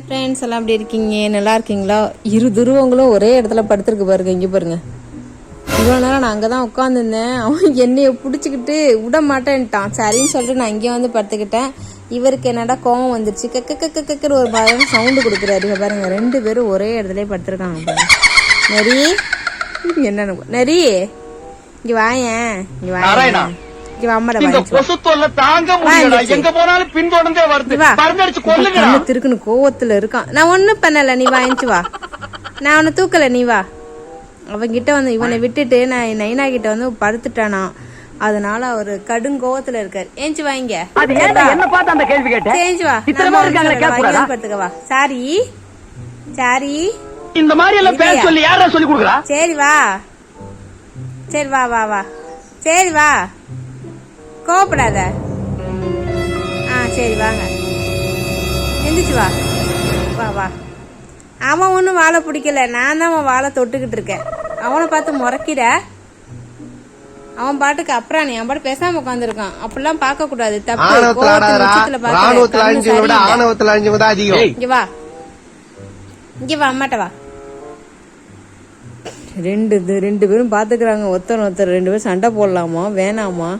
Hi friends எல்லாம் எப்படி இருக்கீங்க? நல்லா இருக்கீங்களா? இரு துருவங்களும் ஒரே இடத்துல படுத்துருக்கு பாருங்க இங்கே பாருங்க. இவ்வளோ நேரம் நான் அங்கே தான் உட்காந்துருந்தேன் அவன் என்னையை பிடிச்சிக்கிட்டு விட மாட்டேன்ட்டான். சரின்னு சொல்லிட்டு நான் இங்கே வந்து படுத்துக்கிட்டேன். இவருக்கு என்னடா கோவம் வந்துருச்சு? கக்க கக்க கக்கர் ஒரு பயம் சவுண்டு கொடுக்குறாரு. பாருங்க ரெண்டு பேரும் ஒரே இடத்துல படுத்துருக்காங்க. பாருங்க நரி என்ன நரி இங்கே வாயேன். இங்கே வாயேன். திருக்குன்னு கோவத்துல இருக்கான். நான் ஒண்ணும் பண்ணல. நீ வாங்கிச்சு வா. நான் அவனை தூக்கல. நீ வா. அவன்கிட்ட வந்து இவனை விட்டுட்டு நான் நைனா கிட்ட வந்து படுத்துட்டானா. அதனால அவரு கடுங்கோவத்துல இருக்காரு. ஏஞ்சி வாங்க அது ஏன்டா என்ன பார்த்து அந்த கேள்வி கேட்ட? ஏஞ்சி வா. இத்தனை நம்ம பேர் இருக்காங்களே, வந்து கேட்கக்கூடாதா? வாங்கி படுத்துக்க வா. சாரி. சாரி. இந்த மாதிரி எல்லாம் பேச? சொல்லி யாரா சொல்லி கொடுக்குறா? சரி வா. சரி வா வா வா. சரி வா. கோவப்படாத. ஆ சரி வாங்க. எந்திரிச்சு வா. வா வா. அவன் ஒன்றும் வாழை பிடிக்கல. நான் தான் அவன் வாழை தொட்டுக்கிட்டு இருக்கேன். அவனை பார்த்து முறைக்கிற. அவன் பாட்டுக்கு அப்புறம் நீ அவன் பாட்டு பேசாம உட்காந்துருக்கான் அப்படிலாம் பார்க்க கூடாது தப்பு. இங்க வா. இங்க வா அம்மாட்ட வா. ரெண்டு இது ரெண்டு பேரும் பாத்துக்கிறாங்க ஒருத்தர் ஒருத்தர் ரெண்டு பேரும் சண்டை போடலாமா? வேணாமா?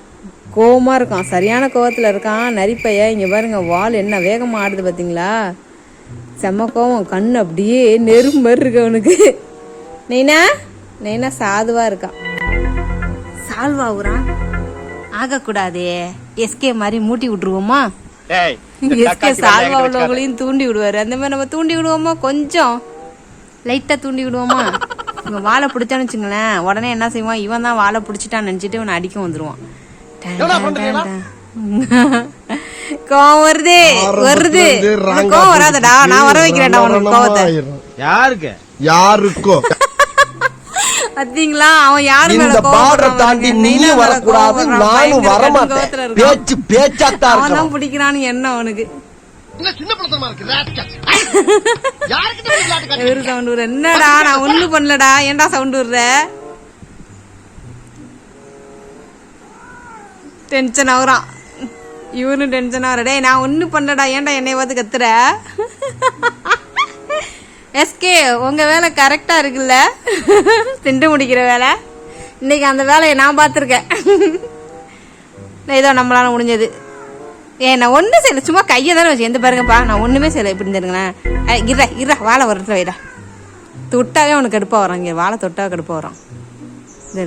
கோவமா இருக்கான். சரியான கோவத்துல இருக்கான். நரிப்பைய இங்க பாருங்க வால் என்ன வேகமா ஆடுது பாத்தீங்களா? செம்ம கோவம். கண்ணு அப்படியே நெருப்பு மாதிரி இருக்கு அவனுக்கு. நெய்னா நெய்னா சாதுவா இருக்கான். சால்வாவுறான் ஆகக்கூடாதே. எஸ்கே மாதிரி மூட்டி விட்டுருவோமா? எஸ்கே சால்வா. உள்ளவங்களையும் தூண்டி விடுவாரு. அந்த மாதிரி நம்ம தூண்டி விடுவோமா? கொஞ்சம். லைட்டா தூண்டி விடுவோமா? இவன் வாழை பிடிச்சான்னு வச்சுங்களேன் உடனே என்ன செய்வான்? இவன் தான் வாழை பிடிச்சிட்டான்னு நினைச்சிட்டு இவனை அடிக்க வந்துருவான். கோவம் வருது வருது. கோவம் வராதடா. நான் வர வைக்கிறேன்டா உனக்கு கோவத்தை. யாருக்கு? யாருக்கும் பாத்தீங்களா? அவன் யாரு மேல இந்த பார்டரை தாண்டி. நீயும் வரக்கூடாது. நானும் கடுங்கோவத்துல இருக்கான். பேச்சு பேச்சாத்தான் அவன் தான் பிடிக்கிறான்னு என்ன அவனுக்கு? என்னடா நான் ஒண்ணு பண்ணலடா. ஏன்டா சவுண்ட் விடுற டென்ஷன் ஆகுறான் இவனு டென்ஷன் ஆகுறடே நான் ஒன்றும் பண்ணடா ஏன்டா என்னையாவது பார்த்து கத்துற? எஸ்கே உங்கள் வேலை கரெக்டாக இருக்குல்ல? திண்டு முடிக்கிற வேலை. இன்னைக்கு அந்த வேலையை நான் பார்த்துருக்கேன். ஏதோ நம்மளால முடிஞ்சது. ஏ நான் ஒன்றும் செய்யல. சும்மா கையை தானே வச்சு எந்த பாருங்கப்பா. நான் ஒன்றுமே செய்யலை. இப்படி இருந்துருங்களேன் இறா இறா. வாழை ஒரு வைடா. தொட்டாவே அவனுக்கு கடுப்பாக வரான் இங்கே. வாழை தொட்டா கடுப்பாக வரான். இது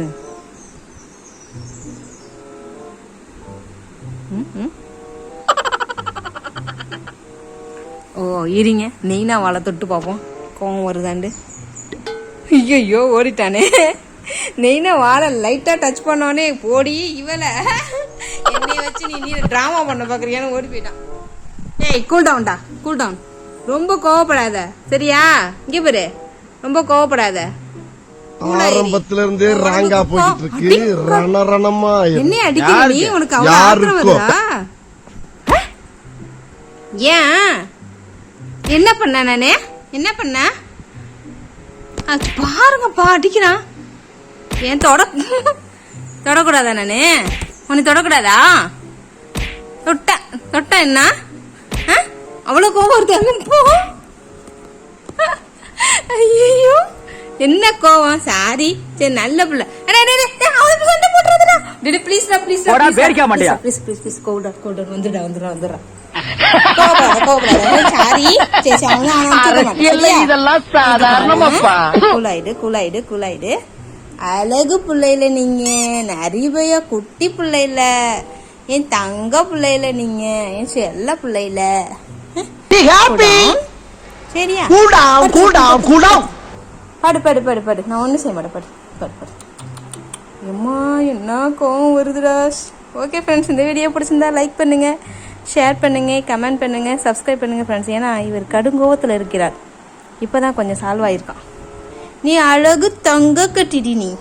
ஓ இருங்க. நெய்னா வாழை தொட்டு பார்ப்போம். கோவம் வருதாண்டு. ஐயோ ஓடிட்டானே. நெய்னா வாழை லைட்டாக டச் பண்ணோடனே போடி இவளை. என்னை வச்சு நீ நீ ட்ராமா பண்ண பார்க்குறியான்னு ஓடி போயிட்டான். ஏய் கூல் டவுன்டா கூல் டவுன் ரொம்ப கோவப்படாத. சரியா? இங்கே பாரு. ரொம்ப கோவப்படாத. ஆரம்பத்துல இருந்து ராங்கா போயிட்டு இருக்கு ரணரணமா ஆயிரும். என்ன அடிக்கிற நீ உனக்கு அவ்வளவு ஆத்திரம்? வருதா? ஏன்? என்ன பண்ண நானே? என்ன பண்ண? பாருங்கப்பா அடிக்கிறான் ஏன் தொட தொடக்கூடாதா நானு? உனக்கு தொடக்கூடாதா? தொட்ட தொட்ட என்ன? ஆ? அவ்வளவு கோபம் வருது. அங்க போ. ஐயோ என்ன கோவம் சாரி சரி நல்ல பிள்ளை அடே, அடே, அடே, டேய், அவனுக்கு சண்டை போட்டுறாதடா. டேய், டேய், please டா, please டா, போடா, please டா, பேடிக்க மாட்டியா? please டா, please, please, cool down, cool down. வந்துடுடா, வந்துடுடா, வந்துடுடா. கோவப்படாத, கோவப்படாத. சாரி சரி சரி அவன் அவன் தூக்க மாட்டான், அரசியல்ல சரியா? இதெல்லாம் சாதாரணமாப்பா கூலாயிடு கூலாயிடு கூலாயிடு அழகு பிள்ளைல நீங்க நிறைய குட்டி பிள்ளைல என் தங்க பிள்ளைல நீங்க என் செல்ல பிள்ளைல சரியா down, cool down. படு படு படு படு. நான் ஒன்றும் செய்ய மாட்டேன். படு படு படு. எம்மா என்ன கோவம் வருதுடா. ஓகே ஃப்ரெண்ட்ஸ் இந்த வீடியோ பிடிச்சிருந்தா லைக் பண்ணுங்கள் ஷேர் பண்ணுங்கள் கமெண்ட் பண்ணுங்கள் சப்ஸ்கிரைப் பண்ணுங்கள் ஃப்ரெண்ட்ஸ் ஏன்னா இவர் கடுங்கோவத்தில் இருக்கிறார். இப்போ தான் கொஞ்சம் சால்வ் ஆயிருக்கான். நீ அழகு தங்க கட்டிடி நீ.